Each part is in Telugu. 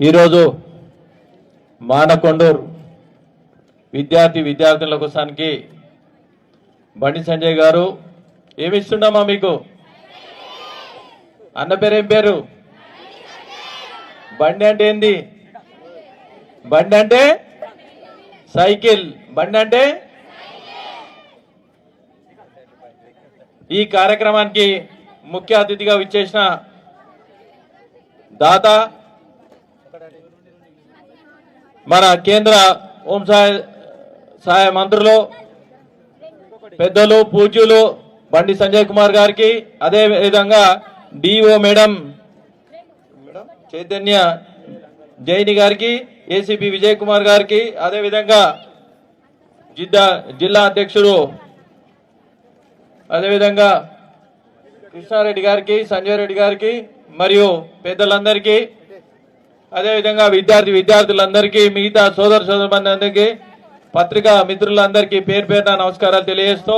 ఈరోజు మానకొండూరు విద్యార్థి విద్యార్థుల కోసానికి బండి సంజయ్ గారు ఏమిస్తున్నామా మీకు? అన్న పేరు ఏం పేరు? బండి అంటే ఏంది? బండి అంటే సైకిల్. బండి అంటే ఈ కార్యక్రమానికి ముఖ్య అతిథిగా విచ్చేసిన దాత మన కేంద్ర హోం సహాయ సహాయ మంత్రులు పెద్దలు పూజ్యులు బండి సంజయ్ కుమార్ గారికి అదే విధంగా డిఓ మేడం చైతన్య జైని గారికి ఏసీపీ విజయ్ కుమార్ గారికి అదేవిధంగా విధంగా జిల్లా జిల్లా అధ్యక్షుడు అదేవిధంగా కృష్ణారెడ్డి గారికి సంజయ్ రెడ్డి గారికి మరియు పెద్దలందరికీ అదేవిధంగా విద్యార్థి విద్యార్థులందరికీ మిగతా సోదర సోదరులందరికీ పత్రికా మిత్రులందరికీ పేరు పేరున నమస్కారాలు తెలియజేస్తూ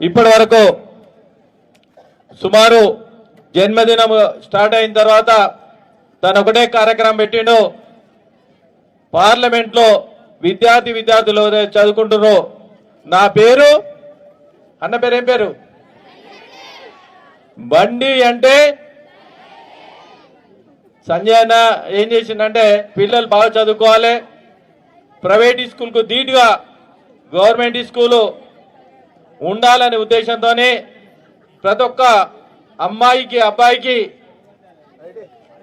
ఇప్పటి వరకు సుమారు జన్మదినం స్టార్ట్ అయిన తర్వాత తను ఒకటే కార్యక్రమం పెట్టిండు. పార్లమెంట్లో విద్యార్థి విద్యార్థులు చదువుకుంటున్నారు నా పేరు అన్న పేరు ఏం పేరు? బండి అంటే సంజయ్ అన్న ఏం చేసిందంటే పిల్లలు బాగా చదువుకోవాలి. ప్రైవేట్ స్కూల్కు ధీటుగా గవర్నమెంట్ స్కూలు ఉండాలనే ఉద్దేశంతోనే ప్రతి ఒక్క అమ్మాయికి అబ్బాయికి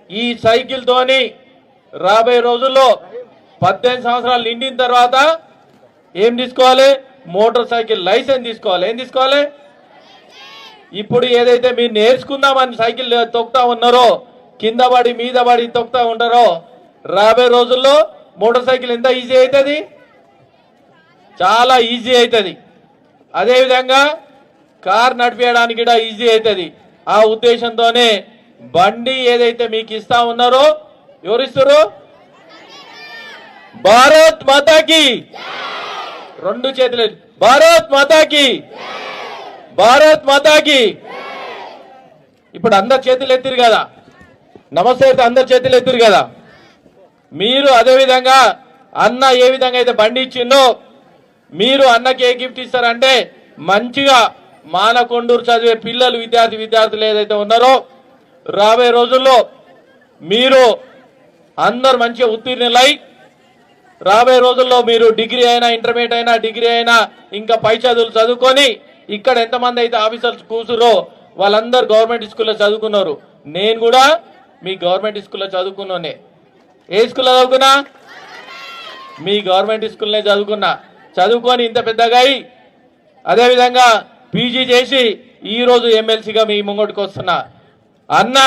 ఈ సైకిల్తోని రాబోయే రోజుల్లో పద్దెనిమిది సంవత్సరాలు నిండిన తర్వాత ఏం తీసుకోవాలి? మోటార్ సైకిల్ లైసెన్స్ తీసుకోవాలి. ఏం తీసుకోవాలి? ఇప్పుడు ఏదైతే మీరు నేర్చుకుందామని సైకిల్ తొక్కుతా ఉన్నారో కింద పడి మీద పడి తొక్కుతా ఉంటారో? రాబోయే రోజుల్లో మోటార్ సైకిల్ ఎంత ఈజీ అవుతుంది? చాలా ఈజీ అవుతుంది. అదేవిధంగా కార్ నడిపేయడానికి కూడా ఈజీ అవుతుంది. ఆ ఉద్దేశంతోనే బండి ఏదైతే మీకు ఇస్తా ఉన్నారో ఎవరిస్తారు భారత్ మాతాకి! రెండు చేతులు. భారత్ మాతాకి! భారత్ మాతాకి! ఇప్పుడు అందరు చేతులు ఎత్తిరు కదా? నమస్తే అయితే అందరి చేతులు ఎత్తురు కదా. మీరు అదే విధంగా అన్న ఏ విధంగా అయితే బండి ఇచ్చిందో మీరు అన్నకి ఏ గిఫ్ట్ ఇస్తారంటే మంచిగా మానకొండూరు చదివే పిల్లలు విద్యార్థి విద్యార్థులు ఏదైతే ఉన్నారో రాబోయే రోజుల్లో మీరు అందరు మంచిగా ఉత్తీర్ణులై రాబోయే రోజుల్లో మీరు డిగ్రీ అయినా ఇంటర్మీడియట్ అయినా డిగ్రీ అయినా ఇంకా పై చదువులు చదువుకొని ఇక్కడ ఎంతమంది అయితే ఆఫీసర్స్ కూసురో వాళ్ళందరూ గవర్నమెంట్ స్కూల్లో చదువుకున్నారు. నేను కూడా మీ గవర్నమెంట్ స్కూల్లో చదువుకున్నానే. ఏ స్కూల్లో చదువుకున్నా? మీ గవర్నమెంట్ స్కూల్నే చదువుకున్నా. చదువుకొని ఇంత పెద్దగా అయి అదేవిధంగా పీజీ చేసి ఈరోజు ఎమ్మెల్సీగా మీ ముంగటికి వస్తున్నా. అన్న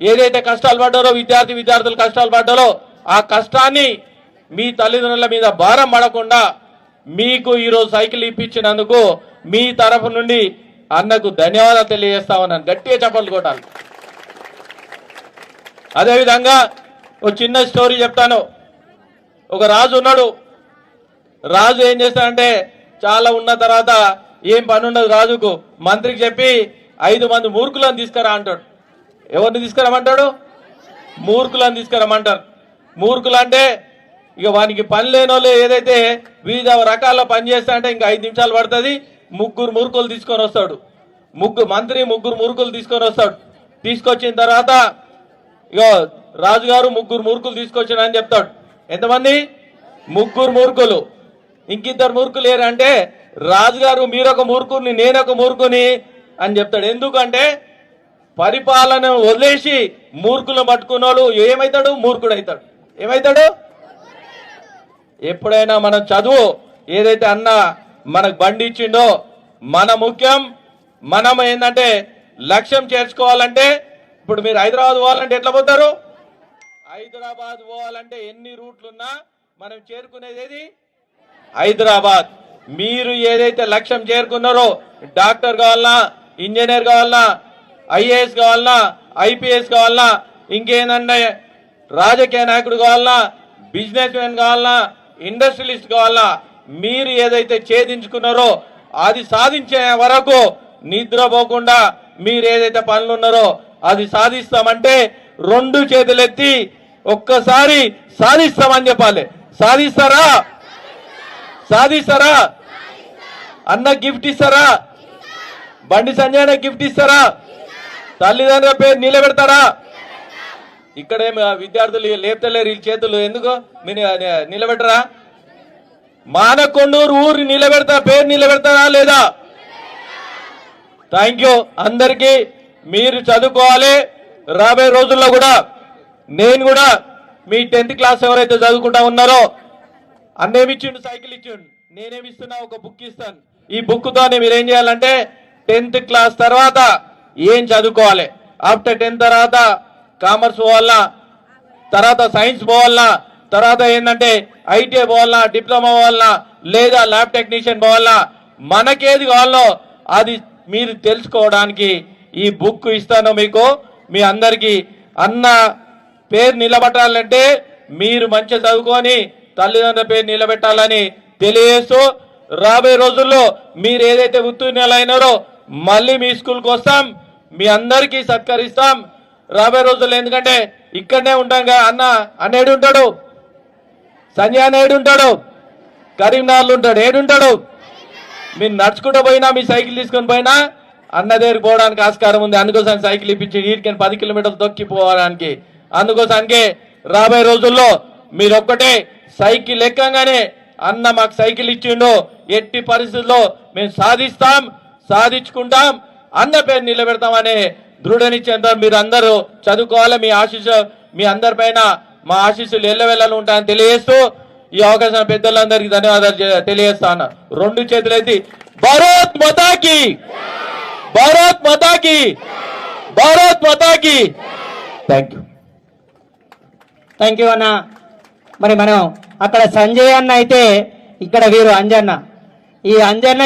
ఏదైతే కష్టాలు పడ్డారో విద్యార్థి విద్యార్థులు కష్టాలు పడ్డారో ఆ కష్టాన్ని మీ తల్లిదండ్రుల మీద భారం పడకుండా మీకు ఈరోజు సైకిల్ ఇప్పించినందుకు మీ తరఫు నుండి అన్నకు ధన్యవాదాలు తెలియజేస్తామన్నాను గట్టిగా చప్పట్లు కొట్టాలి అదేవిధంగా ఒక చిన్న స్టోరీ చెప్తాను. ఒక రాజు ఉన్నాడు. రాజు ఏం చేస్తాడంటే చాలా ఉన్న తర్వాత ఏం పని ఉండదు రాజుకు. మంత్రికి చెప్పి ఐదు మంది మూర్ఖులను తీసుకురా అంటాడు. ఎవరిని తీసుకురమ్మంటాడు? మూర్ఖులను తీసుకురమ్మంటారు. మూర్ఖులు అంటే ఇక వానికి పని లేని ఏదైతే వివిధ రకాల పని చేస్తాడంటే ఇంకా ఐదు నిమిషాలు పడుతుంది ముగ్గురు మూర్ఖులు తీసుకొని వస్తాడు. ముగ్గురు మంత్రి ముగ్గురు మూర్ఖులు తీసుకొని వస్తాడు. తీసుకొచ్చిన తర్వాత ఇగో రాజుగారు ముగ్గురు మూర్ఖులు తీసుకొచ్చిన అని చెప్తాడు. ఎంతమంది? ముగ్గురు మూర్ఖులు. ఇంకిద్దరు మూర్ఖులు ఏరంటే రాజుగారు మీరొక మూర్ఖుని నేనొక మూర్ఖుని అని చెప్తాడు. ఎందుకంటే పరిపాలన వదిలేసి మూర్ఖులను పట్టుకున్నాడు ఏమవుతాడు మూర్ఖుడు అవుతాడు ఏమవుతాడు ఎప్పుడైనా మనం చదువు ఏదైతే అన్న మనకు బండి ఇచ్చిండో మన ముఖ్యం మనం ఏంటంటే లక్ష్యం చేర్చుకోవాలంటే ఇప్పుడు మీరు హైదరాబాద్ పోవాలంటే ఎట్లా పోతారు? హైదరాబాద్ పోవాలంటే ఎన్ని రూట్లున్నా మనం చేరుకునేది ఏది? హైదరాబాద్. మీరు ఏదైతే లక్ష్యం చేరుకున్నారో డాక్టర్ కావాలన్నా ఇంజనీర్ కావాలన్నా ఐఏఎస్ కావాలన్నా ఐపీఎస్ కావాలన్నా ఇంకేందంటే రాజకీయ నాయకుడు కావాలన్నా బిజినెస్ మ్యాన్ కావాలన్నా ఇండస్ట్రియలిస్ట్ కావాలన్నా మీరు ఏదైతే ఛేదించుకున్నారో అది సాధించే వరకు నిద్రపోకుండా మీరు ఏదైతే పనులున్నారో అది సాధిస్తామంటే రెండు చేతులెత్తి ఒక్కసారి సాధిస్తామని చెప్పాలి. సాధిస్తారా? సాధిస్తారా? అన్న గిఫ్ట్ ఇస్తారా? బండి సంజయ్ గిఫ్ట్ ఇస్తారా? తల్లిదండ్రుల పేరు నిలబెడతారా? ఇక్కడే విద్యార్థులు లేపుతలేరు ఈ చేతులు ఎందుకు? మీరు నిలబెట్టరా? మానకొండూరు ఊరు నిలబెడతా పేరు నిలబెడతారా లేదా? థ్యాంక్ యూ అందరికీ. మీరు చదువుకోవాలి. రాబోయే రోజుల్లో కూడా నేను కూడా మీ టెన్త్ క్లాస్ ఎవరైతే చదువుకుంటా ఉన్నారో అన్నేమిచ్చిండు సైకిల్ ఇచ్చిండు. నేనేమిస్తున్నా ఒక బుక్ ఇస్తాను. ఈ బుక్ తోనే మీరు ఏం చేయాలంటే టెన్త్ క్లాస్ తర్వాత ఏం చదువుకోవాలి? ఆఫ్టర్ టెన్త్ తర్వాత కామర్స్ పోవాలా తర్వాత సైన్స్ పోవాలా తర్వాత ఏంటంటే ఐటీఐ పోవాలా డిప్లొమా పోవాలా లేదా ల్యాబ్ టెక్నీషియన్ పోవాలా మనకేది కావాలో అది మీరు తెలుసుకోవడానికి ఈ బుక్ ఇస్తాను మీకు. మీ అందరికీ అన్న పేరు నిలబెట్టాలంటే మీరు మంచిగా చదువుకొని తల్లిదండ్రుల పేరు నిలబెట్టాలని తెలియజేస్తూ రాబోయే రోజుల్లో మీరు ఏదైతే ఉత్తీర్ణులైనారో మళ్ళీ మీ స్కూల్కి వస్తాం. మీ అందరికీ సత్కరిస్తాం. రాబోయే రోజుల్లో ఎందుకంటే ఇక్కడనే ఉంటాం కదా అన్న అన్నేడు ఉంటాడు? సంజయ్ అన్న ఉంటాడు? కరీంనగర్లో ఉంటాడు. ఏడుంటాడు మీరు నడుచుకుంటూ పోయినా మీ సైకిల్ తీసుకొని పోయినా అన్న దగ్గరికి పోవడానికి ఆస్కారం ఉంది. అందుకోసం సైకిల్ ఇప్పించి వీటికి పది కిలోమీటర్లు తొక్కిపోవడానికి అందుకోసానికి రాబోయే రోజుల్లో మీరు ఒక్కటే సైకిల్ ఎక్కగానే అన్న మాకు సైకిల్ ఇచ్చిండు. ఎట్టి పరిస్థితుల్లో మేము సాధిస్తాం సాధించుకుంటాం. అన్న పేరు నిలబెడతామనే దృఢ నిశ్చయంతో మీరు అందరూ చదువుకోవాలి. మీ ఆశీస్సు మీ అందరిపైన మా ఆశీస్సులు ఎల్లవెల్లలో ఉంటాయని తెలియజేస్తూ ఈ అవకాశం పెద్దలందరికీ ధన్యవాదాలు తెలియజేస్తా తెలియజేస్తాను రెండు చేతులైతే భారత్ మతాకి! భారత్ మతాకి. భారత్ మతాకి. థ్యాంక్ యూ థ్యాంక్ యూ అన్న. మరి మనం అక్కడ సంజయ్ అన్న అయితే ఇక్కడ వీరు అంజన్న. ఈ అంజన్న